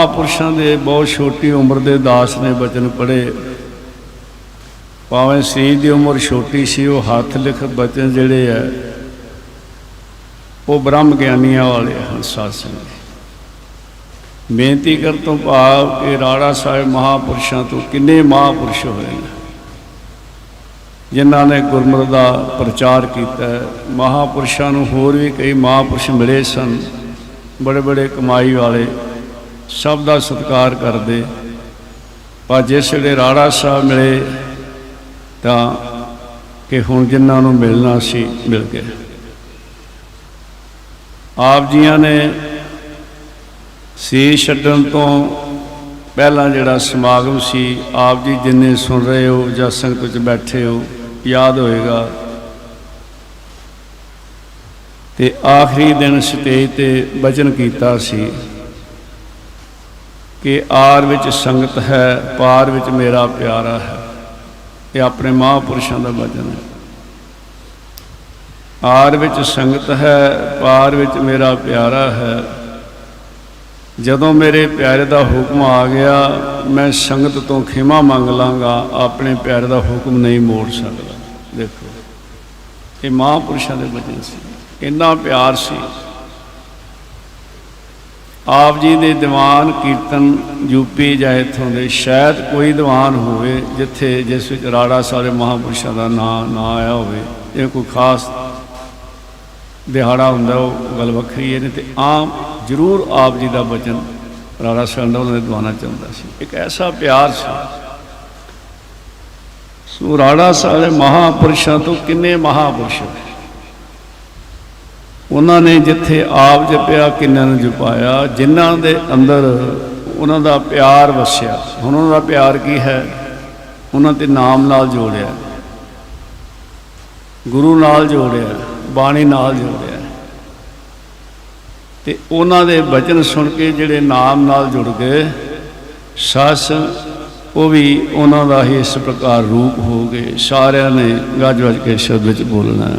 ਮਹਾਪੁਰਸ਼ਾਂ ਦੇ ਬਹੁਤ ਛੋਟੀ ਉਮਰ ਦੇ ਦਾਸ ਨੇ ਬਚਨ ਪੜ੍ਹੇ। ਭਾਵੇਂ ਸਰੀਰ ਦੀ ਉਮਰ ਛੋਟੀ ਸੀ, ਉਹ ਹੱਥ ਲਿਖ ਬਚਨ ਜਿਹੜੇ ਆ, ਉਹ ਬ੍ਰਹਮ ਗਿਆਨੀਆਂ ਵਾਲੇ ਹਨ ਸਾਧ ਸੰਗਤ ਬੇਨਤੀ ਕਰ ਤੋਂ ਭਾਵ ਕਿ ਰਾੜਾ ਸਾਹਿਬ ਮਹਾਪੁਰਸ਼ਾਂ ਤੋਂ ਕਿੰਨੇ ਮਹਾਪੁਰਸ਼ ਹੋਏ ਨੇ। ਜਿਨ੍ਹਾਂ ਨੇ ਗੁਰਮਤਿ ਦਾ ਪ੍ਰਚਾਰ ਕੀਤਾ। ਹੈ। ਮਹਾਪੁਰਸ਼ਾਂ ਨੂੰ ਹੋਰ ਵੀ ਕਈ ਮਹਾਪੁਰਸ਼ ਮਿਲੇ ਸਨ। ਬੜੇ ਬੜੇ ਕਮਾਈ ਵਾਲੇ ਸਭ ਦਾ ਸਤਿਕਾਰ ਕਰਦੇ। ਪਰ ਜਿਸ ਵੇਲੇ ਰਾੜਾ ਸਾਹਿਬ ਮਿਲੇ, ਤਾਂ ਕਿ ਹੁਣ ਜਿਨ੍ਹਾਂ ਨੂੰ ਮਿਲਣਾ ਸੀ, ਮਿਲ ਗਏ। ਆਪ ਜੀਆਂ ਨੇ ਸੀ ਛੱਡਣ ਤੋਂ ਪਹਿਲਾਂ ਜਿਹੜਾ ਸਮਾਗਮ ਸੀ, ਆਪ ਜੀ ਜਿੰਨੇ ਸੁਣ ਰਹੇ ਹੋ ਜਾਂ ਸੰਗਤ ਵਿੱਚ ਬੈਠੇ ਹੋ, ਯਾਦ ਹੋਏਗਾ। ਤੇ ਆਖਰੀ ਦਿਨ ਸਟੇਜ ਤੇ ਬਚਨ ਕੀਤਾ ਸੀ। ਕਿ ਆਰ ਵਿੱਚ ਸੰਗਤ ਹੈ, ਪਾਰ ਵਿੱਚ ਮੇਰਾ ਪਿਆਰਾ ਹੈ। ਇਹ ਆਪਣੇ ਮਹਾਪੁਰਸ਼ਾਂ ਦਾ ਵਚਨ ਹੈ। ਆਰ ਵਿੱਚ ਸੰਗਤ ਹੈ, ਪਾਰ ਵਿੱਚ ਮੇਰਾ ਪਿਆਰਾ ਹੈ। ਜਦੋਂ ਮੇਰੇ ਪਿਆਰੇ ਦਾ ਹੁਕਮ ਆ ਗਿਆ, ਮੈਂ ਸੰਗਤ ਤੋਂ ਖਿਮਾ ਮੰਗ ਲਾਂਗਾ, ਆਪਣੇ ਪਿਆਰੇ ਦਾ ਹੁਕਮ ਨਹੀਂ ਮੋੜ ਸਕਦਾ। ਦੇਖੋ, ਇਹ ਮਹਾਪੁਰਸ਼ਾਂ ਦੇ ਵਚਨ ਸੀ। ਇੰਨਾ ਪਿਆਰ ਸੀ। ਆਪ ਜੀ ਦੇ ਦੀਵਾਨ ਕੀਰਤਨ ਯੂਪੀ ਜਾਂ ਇੱਥੋਂ ਦੇ ਸ਼ਾਇਦ ਕੋਈ ਦੀਵਾਨ ਹੋਵੇ ਜਿੱਥੇ ਜਿਸ ਵਿੱਚ ਰਾੜਾ ਸਾਰੇ ਮਹਾਪੁਰਸ਼ਾਂ ਦਾ ਨਾਂ, ਨਾ ਆਇਆ ਹੋਵੇ। ਇਹ ਕੋਈ ਖਾਸ ਦਿਹਾੜਾ ਹੁੰਦਾ, ਉਹ ਗੱਲ ਵੱਖਰੀ ਹੈ। ਨਹੀਂ ਤੇ ਆਮ ਜ਼ਰੂਰ ਆਪ ਜੀ ਦਾ ਬਚਨ ਰਾੜਾ ਸਾਹਿਬ ਉਹਨਾਂ ਦੇ ਦੀਵਾਨਾ ਚਾਹੁੰਦਾ ਸੀ। ਇੱਕ ਐਸਾ ਪਿਆਰ ਸੀ। ਸੋ ਰਾੜਾ ਸਾਹਿਬ ਦੇ ਮਹਾਪੁਰਸ਼ਾਂ ਤੋਂ ਕਿੰਨੇ ਮਹਾਪੁਰਸ਼ ਉਹਨਾਂ ਨੇ ਜਿੱਥੇ ਆਪ ਜਪਿਆ, ਕਿੰਨਾਂ ਨੂੰ ਜਪਾਇਆ, ਜਿਨ੍ਹਾਂ ਦੇ ਅੰਦਰ ਉਹਨਾਂ ਦਾ ਪਿਆਰ ਵਸਿਆ। ਹੁਣ ਉਹਨਾਂ ਦਾ ਪਿਆਰ ਕੀ ਹੈ? ਉਹਨਾਂ ਤੇ ਨਾਮ ਨਾਲ ਜੋੜਿਆ। ਗੁਰੂ ਨਾਲ ਜੋੜਿਆ, ਬਾਣੀ ਨਾਲ ਜੋੜਿਆ। ਤੇ ਉਹਨਾਂ ਦੇ ਬਚਨ ਸੁਣ ਕੇ ਜਿਹੜੇ ਨਾਮ ਨਾਲ ਜੁੜ ਗਏ, ਸੱਸ, ਉਹ ਵੀ ਉਹਨਾਂ ਦਾ ਹੀ ਇਸ ਪ੍ਰਕਾਰ ਰੂਪ ਹੋ ਗਏ। ਸਾਰਿਆਂ ਨੇ ਗੱਜ ਵੱਜ ਕੇ ਸ਼ਬਦ ਵਿੱਚ ਬੋਲਣਾ।